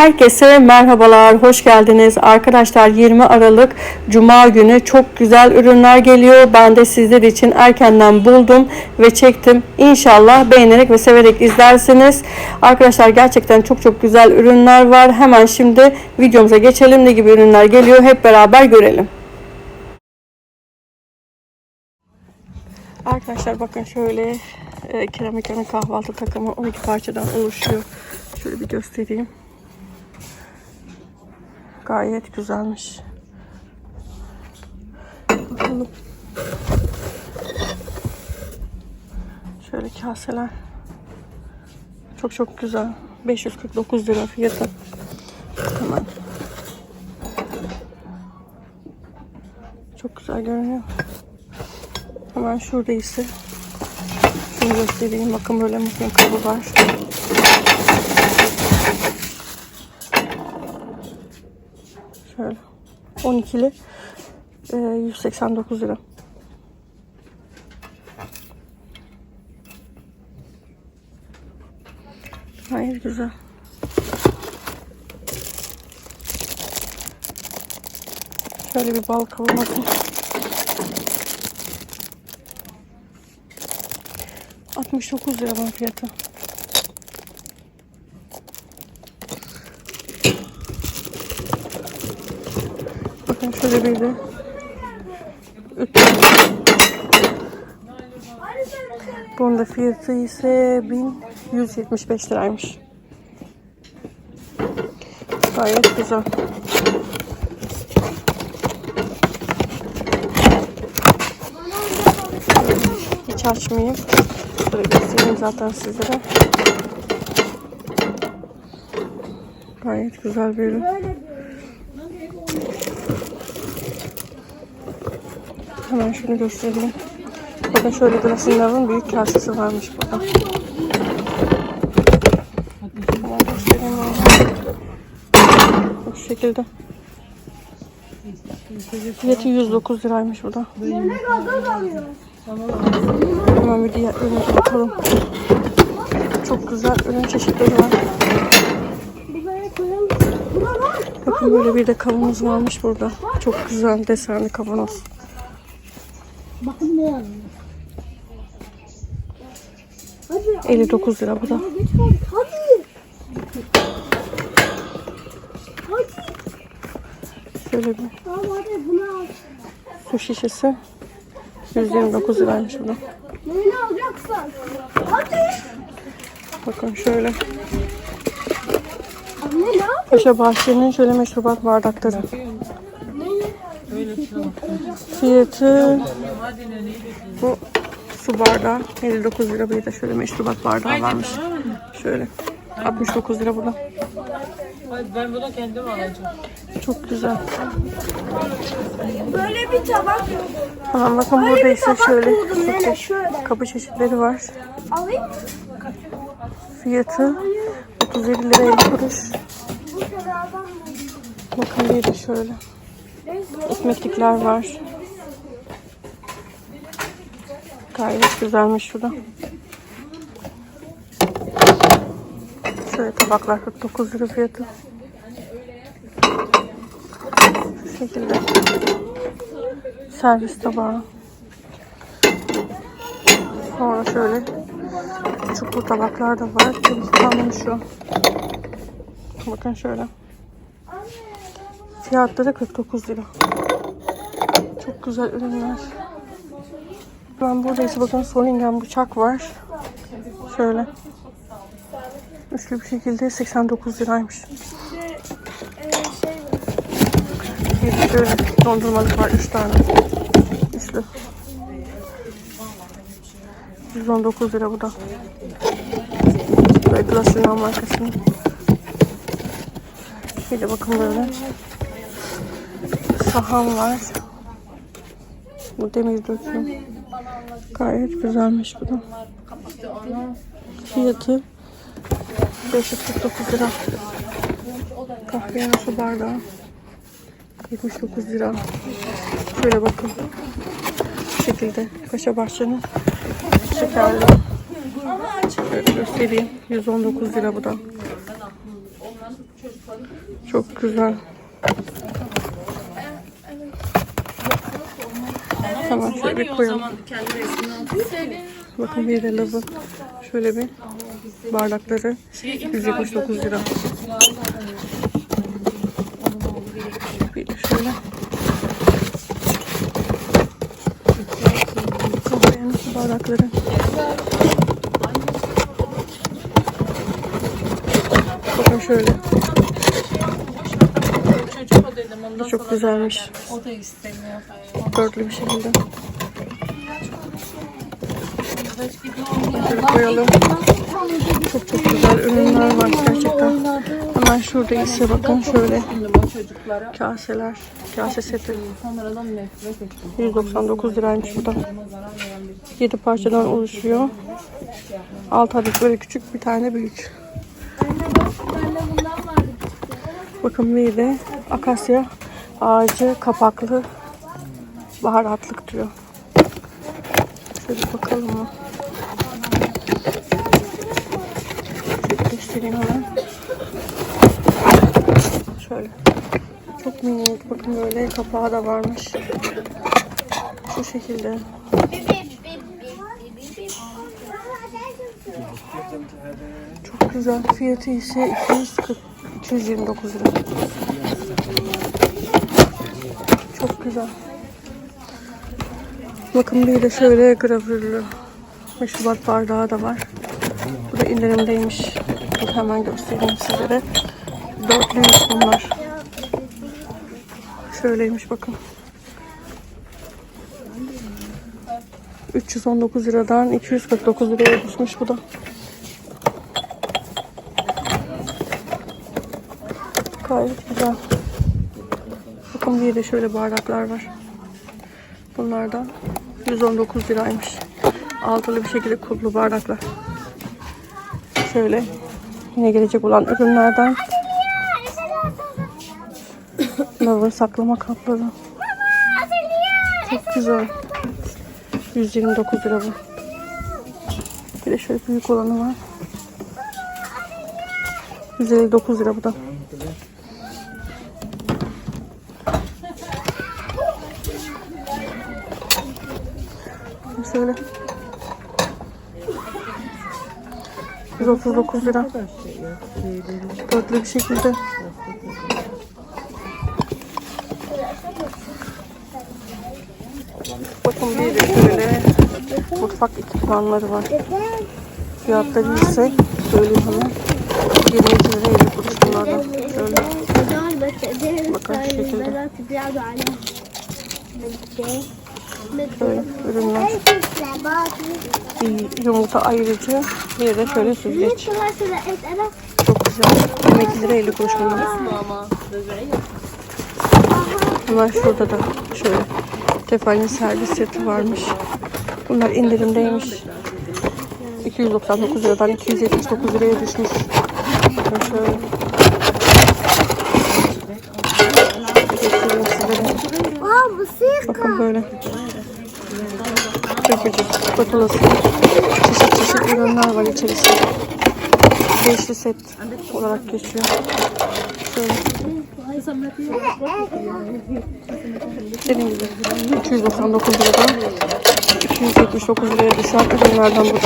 Herkese merhabalar, hoş geldiniz. Arkadaşlar 20 Aralık Cuma günü çok güzel ürünler geliyor. Ben de sizler için erkenden buldum ve çektim. İnşallah beğenerek ve severek izlersiniz. Arkadaşlar gerçekten çok çok güzel ürünler var. Hemen şimdi videomuza geçelim. Ne gibi ürünler geliyor hep beraber görelim. Arkadaşlar bakın şöyle e, keramiklerin kahvaltı takımı 12 parçadan oluşuyor. Şöyle bir göstereyim. Gayet güzelmiş. Bakalım. Şöyle kaseler. Çok çok güzel. 549 lira fiyatı. Hemen. Çok güzel görünüyor. Hemen şurada ise şunu göstereyim. Bakın böyle mutlaka kabı var. Şöyle 12'li e, 189 lira. Hayır güzel. Şöyle bir bal kavurması. 69 lira bunun fiyatı. Bakın şöyle bir de 300. Bunun da fiyatı ise 1175 liraymış. Gayet güzel. Hiç açmayayım. Şöyle göstereyim zaten sizlere. Gayet güzel bir ürün. Hemen şunu göstereyim. Bakın şöyle Glasinler'ın büyük kasesi varmış burada. Hemen göstereyim. Bu şekilde. Fiyatı 109 liraymış bu da. Hemen bir diğer ürüne bakalım. Çok güzel ürün çeşitleri var. Bakın böyle bir de kavanoz varmış burada. Çok güzel desenli kavanoz. Bakın ne yazıyor. Hadi 59 lira bu da. Şöyle bir Tamam hadi bunu al. su şişesi. 129 liraymış bu da. Neyini alacaksın? Hadi. Bakın şöyle. Paşa Bahçe'nin şöyle meşrubat bardakları. Fiyatı bu su bardağı 59 lira bir de şöyle meşrubat bardağı varmış. Şöyle 69 lira burada. Ben bunu kendim alacağım. Çok güzel. Böyle bir tabak. Tamam bakın burada ise şöyle çeşit- şöyle. kapı çeşitleri var. Alayım mı? Fiyatı 37 lira 50 kuruş. Bu? Bakın bir de şöyle ekmeklikler var. Gayet güzelmiş şu da. Şöyle tabaklar 49 lira fiyatı. Şu şekilde. Servis tabağı. Sonra şöyle çukur tabaklar da var. Temizlenmiş şu. Bakın şöyle. Fiyatları 49 lira. Çok güzel ürünler. Ben buradaysa bakın Solingen bıçak var. Şöyle. Üçlü bir şekilde 89 liraymış. Bir de şöyle dondurmalık var 3 tane. Üçlü. 119 lira bu da. Böyle Glacial markasının. Bir de bakın böyle sahan var. Bu demir döküm. Gayet güzelmiş bu da. Fiyatı 549 lira. Kahve su bardağı. 79 lira. Şöyle bakın. Bu şekilde Paşa Bahçe'nin şekerli. Şöyle göstereyim. 119 lira bu da. Çok güzel. Tamam şöyle bir koyalım. Bakın bir de lavı. Şöyle bir bardakları 179 lira. Bir de şöyle. Bardakları. Bakın şöyle. Çok güzelmiş. o da istemiyor. Dörtlü bir şekilde. Şöyle koyalım. Çok çok güzel ürünler var gerçekten. Hemen şurada ise bakın şöyle kaseler. Kase seti. kameradan nefret ettim. 199 liraymış bu da. 7 parçadan oluşuyor. 6 adet böyle küçük bir tane büyük. Bakın bir de akasya ağacı kapaklı baharatlık diyor. Şöyle bakalım mı? Göstereyim hemen. Şöyle. Çok minik. Bakın böyle kapağı da varmış. Şu şekilde. Çok güzel. Fiyatı ise 240 229 lira. Çok güzel. Bakın bir de şöyle gravürlü meşrubat bardağı da var. Bu da indirimdeymiş. Dur hemen göstereyim sizlere. Dörtlüymüş bunlar. Şöyleymiş bakın. 319 liradan 249 liraya düşmüş bu da. Gayet güzel. Bakın bir de şöyle bardaklar var. Bunlar da 119 liraymış. Altılı bir şekilde kulplu bardaklar. Şöyle yine gelecek olan ürünlerden lavabo saklama kapları. Çok güzel. 129 lira bu. Bir de şöyle büyük olanı var. 159 lira bu da. Şöyle. 139 lira. Dörtlü bir şekilde. Bakın bir de şöyle mutfak ekipmanları var. Fiyatları ise söyleyeyim hemen. 22 lira 50 kuruş bunlardan. Şöyle bakın şu şekilde. Şöyle ürünler. Bir yumurta ayırıcı. Bir de şöyle süzgeç. Çok güzel. 22 lira 50 kuruş bunlar. Hemen şurada da şöyle tefalin servis seti varmış. Bunlar indirimdeymiş. 299 liradan 279 liraya düşmüş. Bakın şöyle. Bakın böyle. Köpücük, spatulası. Çeşit çeşit ürünler var içerisinde. Beşli set olarak geçiyor. Şöyle. Dediğim gibi 299 liradan 279 liraya düşen ürünlerden bu da.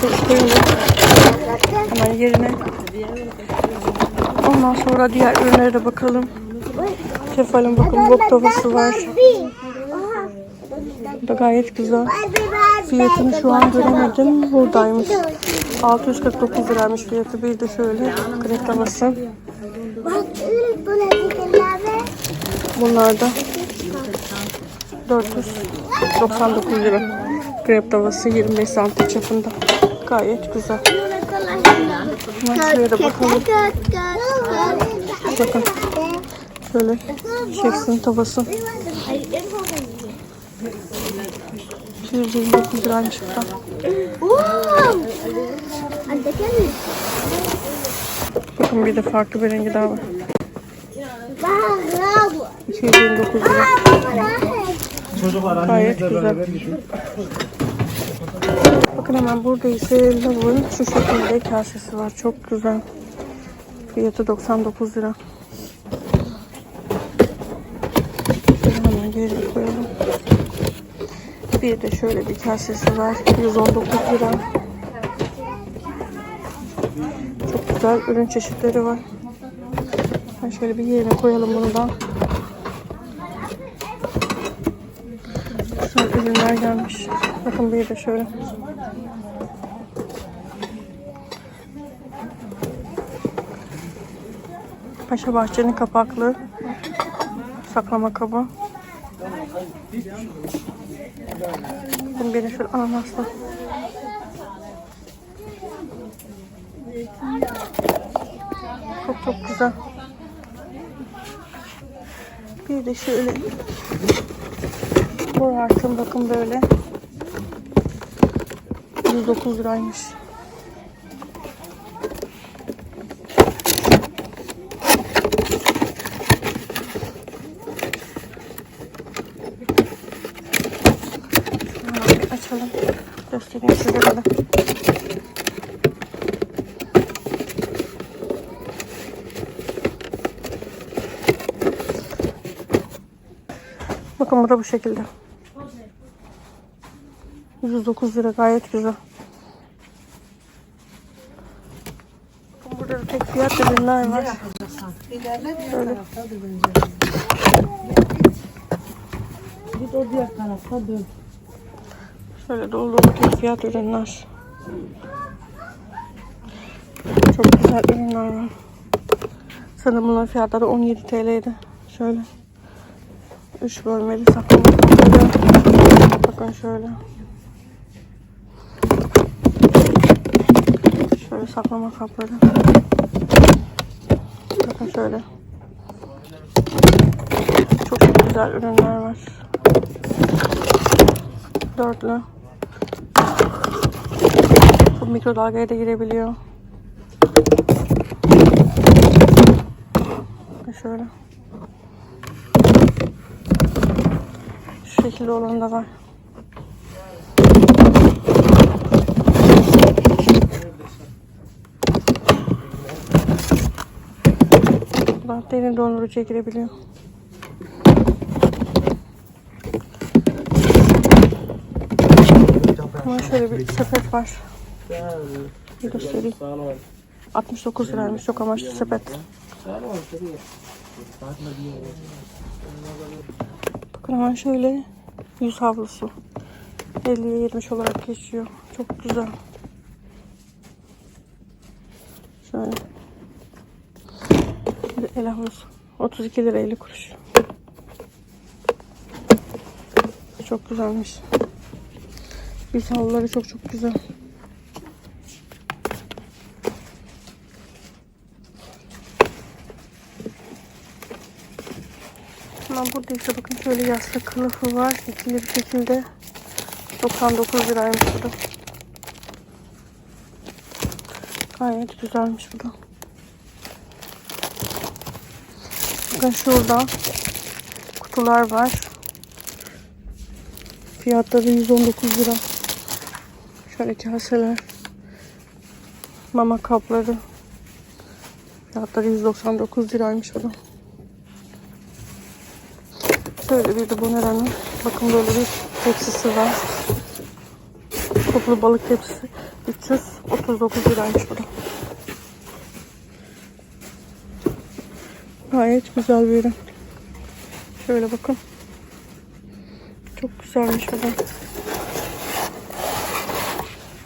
Şöyle koyalım. Hemen yerine. Ondan sonra diğer ürünlere de bakalım. Tefal'in bakın bok tavası var. Da gayet güzel. Fiyatını şu an göremedim. Buradaymış. 649 liraymış fiyatı. Bir de şöyle krep tavası. Bunlar da 499 lira. Krep tavası 25 santim çapında. Gayet güzel. Da bakalım. Bakın şöyle şefsin tavası. 229 liraymış bu da. Bakın bir de farklı bir rengi daha var. 229 lira. Gayet güzel. Bakın hemen burada ise lavabonun şu şekilde kasesi var. Çok güzel. Fiyatı 99 lira. Şöyle hemen geri koyalım. Bir de şöyle bir kasesi var. 119 lira. Çok güzel ürün çeşitleri var. Ben şöyle bir yerine koyalım bunu da. Güzel ürünler gelmiş. Bakın bir de şöyle. Paşa Bahçe'nin kapaklı saklama kabı. Bakın de şöyle ananaslı. Çok çok güzel. Bir de şöyle bu artım bakın böyle 109 liraymış. Şunu açalım. Sizlere de. Bakın bu da bu şekilde. 109 lira gayet güzel. Burada da tek fiyat ürünler var. Şöyle. Git o diğer tarafta dön. Şöyle dolu dolu tek fiyat ürünler. Çok güzel ürünler var. Sanırım bunların fiyatları 17 TL'ydi. Şöyle. 3 bölmeli saklama. Bakın şöyle. Şöyle saklama kapları. Bakın şöyle. Çok güzel ürünler var. Dörtlü. Mikrodalgaya da girebiliyor. Şöyle. Şu şekilde olan da var. Buradan derin dondurucuya girebiliyor. Ama şöyle bir sepet var. Bir göstereyim. 69 liraymış çok amaçlı sepet. Bakın hemen şöyle yüz havlusu. 50'ye 70 olarak geçiyor. Çok güzel. Şöyle. Bir el havlusu. 32 lira 50 kuruş. Çok güzelmiş. Yüz havluları çok çok güzel. Hemen burada ise bakın şöyle yastık kılıfı var. İkili bir şekilde 99 liraymış bu da. Gayet güzelmiş bu da. Bakın şurada kutular var. Fiyatları 119 lira. Şöyle kaseler. Mama kapları. Fiyatları 199 liraymış bu da. Şöyle bir de Bonera'nın bakın böyle bir tepsisi var. Toplu balık tepsisi 339 liraymış bu da. Gayet güzel bir ürün. Şöyle bakın. Çok güzelmiş bu da.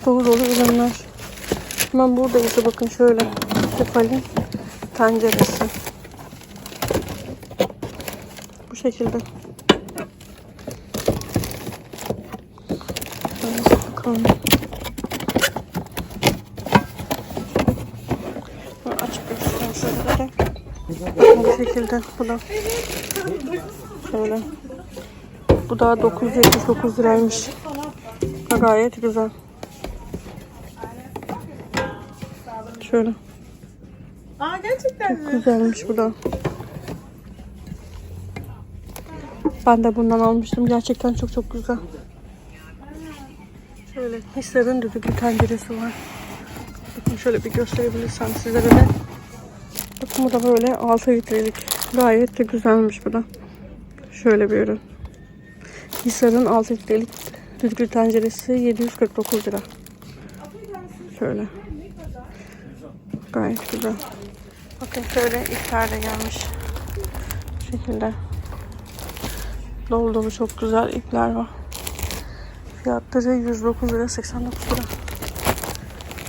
Dolu dolu ürünler. Hemen burada ise bakın şöyle Tefal'in tenceresi. Bu şekilde. Şöyle bakalım. Bunu açıp göstereyim şöyle. Bu şekilde. Bu da. Şöyle. Bu da 979 liraymış. Gayet güzel. Şöyle. Aa gerçekten Çok güzelmiş bu da. Ben de bundan almıştım. Gerçekten çok çok güzel. Şöyle Hisar'ın düdüklü tenceresi var. Bakın şöyle bir gösterebilirsem sizlere de. Bakın bu da böyle 6 litrelik. Gayet de güzelmiş bu da. Şöyle bir ürün. Hisar'ın 6 litrelik düdüklü tenceresi 749 lira. Şöyle. Gayet güzel. Bakın şöyle ipler de gelmiş. Bu şekilde. Dolu dolu çok güzel ipler var. Fiyatları 109 lira 89 lira.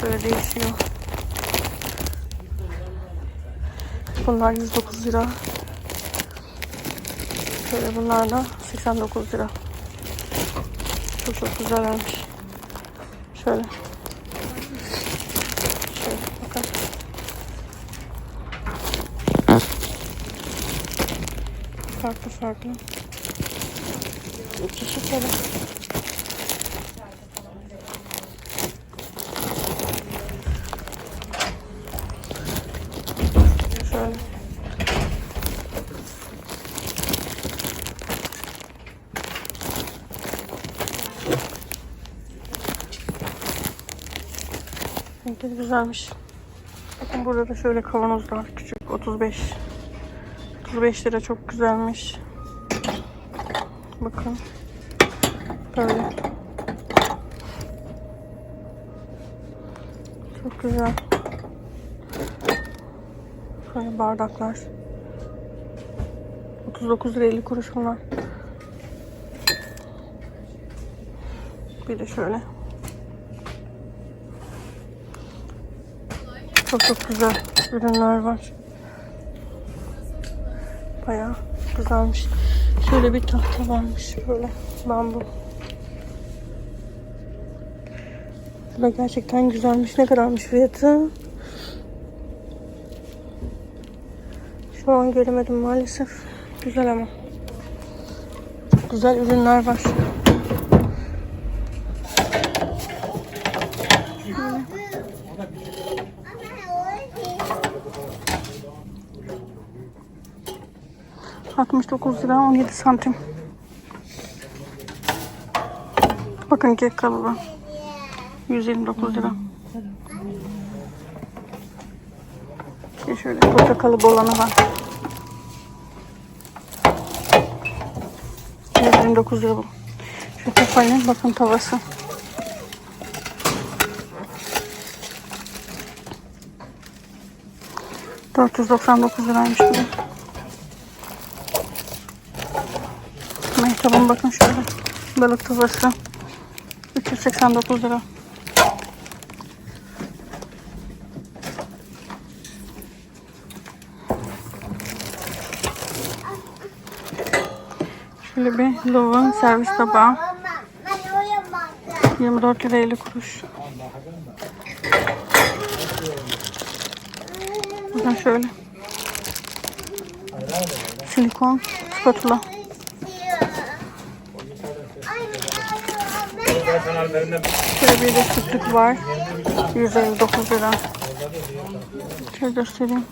Böyle değişiyor. Bunlar 109 lira. Şöyle bunlar da 89 lira. Çok çok güzelmiş. Şöyle. Şöyle bakın. Farklı farklı. Çeşitleri. Şöyle. Renkleri güzelmiş. Bakın burada da şöyle kavanozlar küçük 35 35 lira çok güzelmiş. Bakın. Böyle. Çok güzel. Şöyle bardaklar. 39 lira 50 kuruş bunlar. Bir de şöyle. Çok çok güzel ürünler var. Bayağı güzelmiş. Şöyle bir tahta varmış böyle bambu. Bu da gerçekten güzelmiş. Ne kadarmış fiyatı? Şu an göremedim maalesef. Güzel ama. Çok güzel ürünler var. 69 lira 17 santim. Bakın kek kalıbı. 129 lira. De şöyle koca kalıp olanı var. 129 lira bu. Şu Tefal'in bakın tavası. ...499 liraymış bu bakın şöyle... ...balık tavası... ...389 lira. Şöyle bir Love'ın servis tabağı. 24 lira 50 kuruş. Bakın şöyle. Silikon spatula. Şöyle bir de sütlük var. 159 lira. Şöyle göstereyim.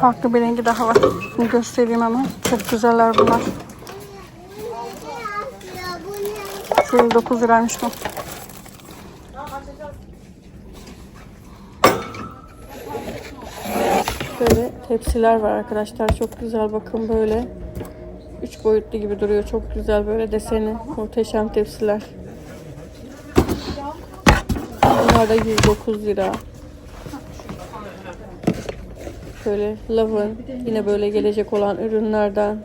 Farklı bir rengi daha var. Bunu göstereyim ama. Çok güzeller bunlar. 29 liraymış bu. Böyle tepsiler var arkadaşlar. Çok güzel bakın böyle. Üç boyutlu gibi duruyor. Çok güzel böyle deseni. Muhteşem tepsiler. Bunlar da 109 lira. Şöyle Love'ın yine böyle gelecek olan ürünlerden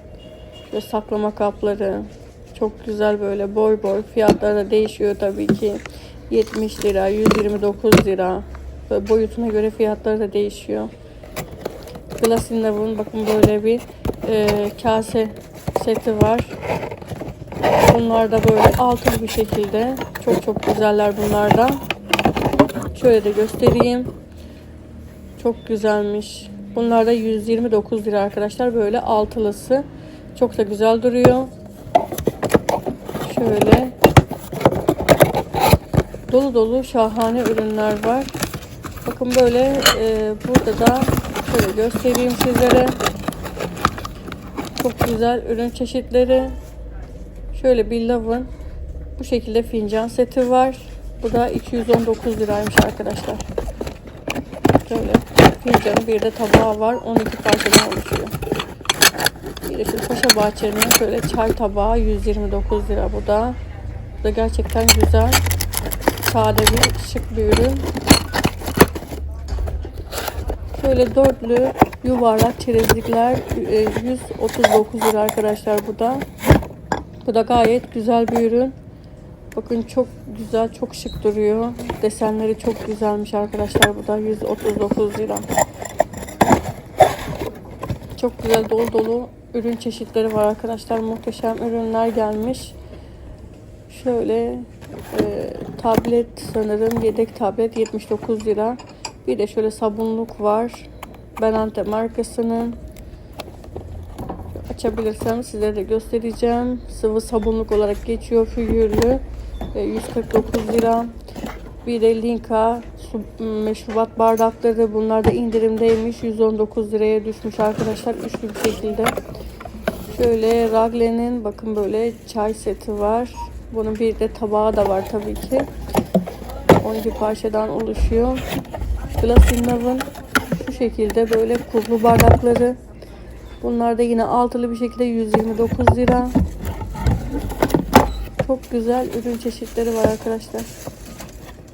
ve saklama kapları çok güzel böyle boy boy fiyatları da değişiyor tabii ki 70 lira 129 lira böyle boyutuna göre fiyatları da değişiyor Glass in Love'ın bakın böyle bir e, kase seti var bunlar da böyle altılı bir şekilde çok çok güzeller bunlar da şöyle de göstereyim çok güzelmiş Bunlar da 129 lira arkadaşlar. Böyle altılısı. Çok da güzel duruyor. Şöyle. Dolu dolu şahane ürünler var. Bakın böyle e, burada da şöyle göstereyim sizlere. Çok güzel ürün çeşitleri. Şöyle bir lavın bu şekilde fincan seti var. Bu da 219 liraymış arkadaşlar. Şöyle fincanı bir de tabağı var. 12 parçadan oluşuyor. Bir de şu Paşa Bahçe'nin şöyle çay tabağı 129 lira bu da. Bu da gerçekten güzel. Sade bir şık bir ürün. Şöyle dörtlü yuvarlak çerezlikler e, 139 lira arkadaşlar bu da. Bu da gayet güzel bir ürün. Bakın çok güzel, çok şık duruyor. Desenleri çok güzelmiş arkadaşlar. Bu da 139 lira. Çok güzel dolu dolu ürün çeşitleri var arkadaşlar. Muhteşem ürünler gelmiş. Şöyle e, tablet sanırım yedek tablet 79 lira. Bir de şöyle sabunluk var. Benante markasının. Açabilirsem size de göstereceğim. Sıvı sabunluk olarak geçiyor figürlü. E, 149 lira. Bir de Linka su- meşrubat bardakları. Bunlar da indirimdeymiş. 119 liraya düşmüş arkadaşlar. Üçlü bir şekilde. Şöyle Ragle'nin bakın böyle çay seti var. Bunun bir de tabağı da var tabii ki. 12 parçadan oluşuyor. Glass in Love'ın şu şekilde böyle kulplu bardakları. Bunlar da yine altılı bir şekilde 129 lira. Çok güzel ürün çeşitleri var arkadaşlar.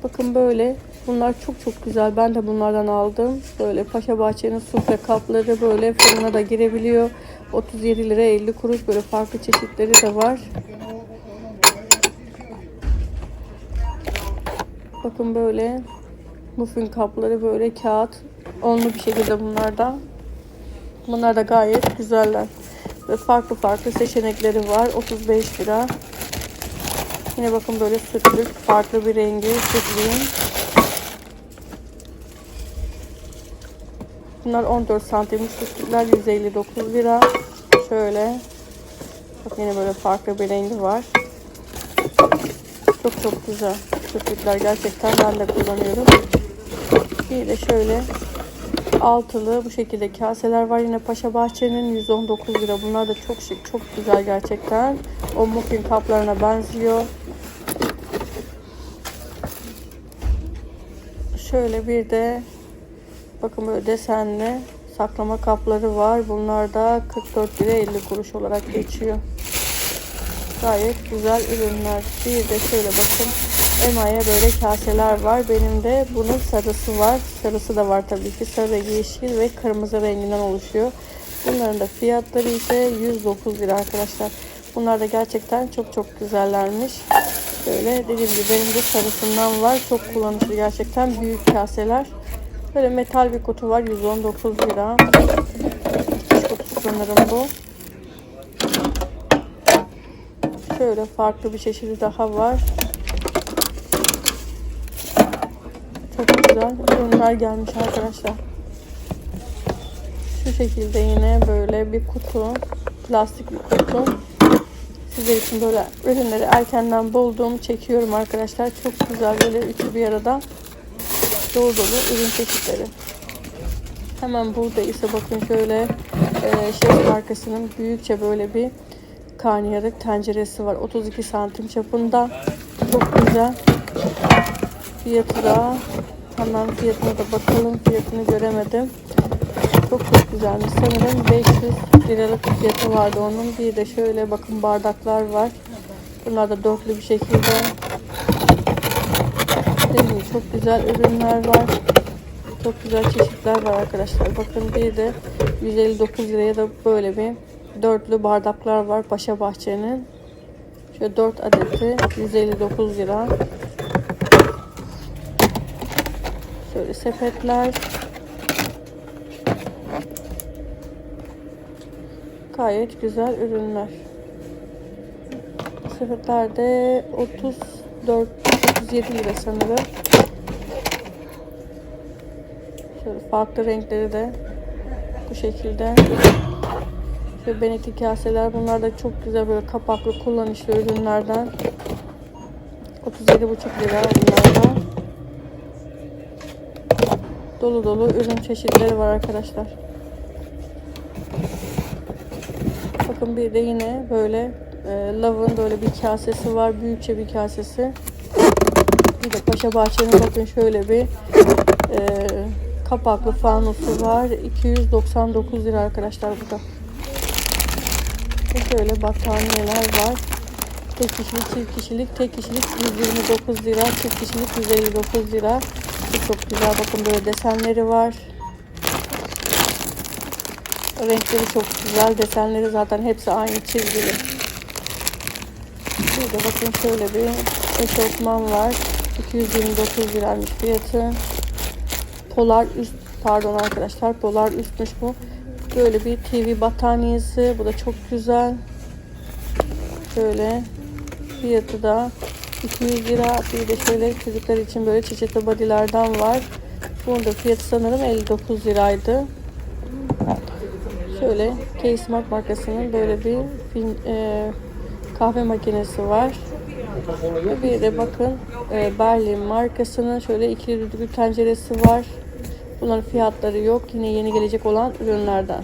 Bakın böyle. Bunlar çok çok güzel. Ben de bunlardan aldım. Böyle Paşa Bahçe'nin sufle kapları böyle fırına da girebiliyor. 37 lira 50 kuruş böyle farklı çeşitleri de var. Bakın böyle muffin kapları böyle kağıt onlu bir şekilde bunlardan. Bunlar da gayet güzeller. Ve farklı farklı seçenekleri var. 35 lira. Yine bakın böyle sütlük. Farklı bir rengi sütlüğün. Bunlar 14 santimlik sütlükler 159 lira. Şöyle. Bak yine böyle farklı bir rengi var. Çok çok güzel. Sütlükler gerçekten ben de kullanıyorum. Bir de şöyle altılı bu şekilde kaseler var. Yine Paşa Bahçe'nin 119 lira. Bunlar da çok şık, çok güzel gerçekten. O muffin kaplarına benziyor. Şöyle bir de bakın böyle desenli saklama kapları var. Bunlar da 44 lira 50 kuruş olarak geçiyor. Gayet güzel ürünler. Bir de şöyle bakın. Emaye böyle kaseler var. Benim de bunun sarısı var. Sarısı da var tabii ki. Sarı, yeşil ve kırmızı renginden oluşuyor. Bunların da fiyatları ise 109 lira arkadaşlar. Bunlar da gerçekten çok çok güzellermiş. Böyle dediğim gibi benim de sarısından var. Çok kullanışlı gerçekten. Büyük kaseler. Böyle metal bir kutu var. 119 lira. Dikiş sanırım bu. Şöyle farklı bir çeşidi daha var. Çok güzel ürünler gelmiş arkadaşlar. Şu şekilde yine böyle bir kutu. Plastik bir kutu. Sizler için böyle ürünleri erkenden buldum. Çekiyorum arkadaşlar. Çok güzel böyle üçü bir arada. Dolu dolu ürün çeşitleri. Hemen burada ise bakın şöyle e, şef markasının büyükçe böyle bir karnıyarık tenceresi var. 32 santim çapında. Çok güzel. Fiyatı da hemen fiyatına da bakalım. Fiyatını göremedim. Çok çok güzelmiş. Sanırım 500 liralık fiyatı vardı onun. Bir de şöyle bakın bardaklar var. Bunlar da dörtlü bir şekilde. Dediğim gibi çok güzel ürünler var. Çok güzel çeşitler var arkadaşlar. Bakın bir de 159 liraya da böyle bir dörtlü bardaklar var Paşa Bahçe'nin. Şöyle 4 adeti 159 lira. Şöyle sepetler. Gayet güzel ürünler. Sepetlerde 34 37 lira sanırım. Şöyle farklı renkleri de bu şekilde. Şöyle benekli kaseler. Bunlar da çok güzel böyle kapaklı kullanışlı ürünlerden. 37,5 lira bunlarda. Dolu dolu ürün çeşitleri var arkadaşlar. Bakın bir de yine böyle e, Love'ın böyle bir kasesi var. Büyükçe bir kasesi. Bir de Paşa Bahçe'nin bakın şöyle bir e, kapaklı fanusu var. 299 lira arkadaşlar bu da. Ve Şöyle battaniyeler var. Tek kişilik, çift kişilik, tek kişilik 129 lira, çift kişilik 159 lira. Bu çok güzel. Bakın böyle desenleri var. Renkleri çok güzel. Desenleri zaten hepsi aynı çizgili. Burada bakın şöyle bir eşofman var. 229 liraymış fiyatı. Polar üst pardon arkadaşlar polar üstmüş bu. Böyle bir TV battaniyesi. Bu da çok güzel. Şöyle fiyatı da 200 lira. Bir de şöyle çocuklar için böyle çeşitli bodylerden var. Bunun da fiyatı sanırım 59 liraydı. Şöyle K-Smart markasının böyle bir film, e, kahve makinesi var. Ve bir de bakın e, Berlin markasının şöyle ikili düdüklü tenceresi var. Bunların fiyatları yok. Yine yeni gelecek olan ürünlerden.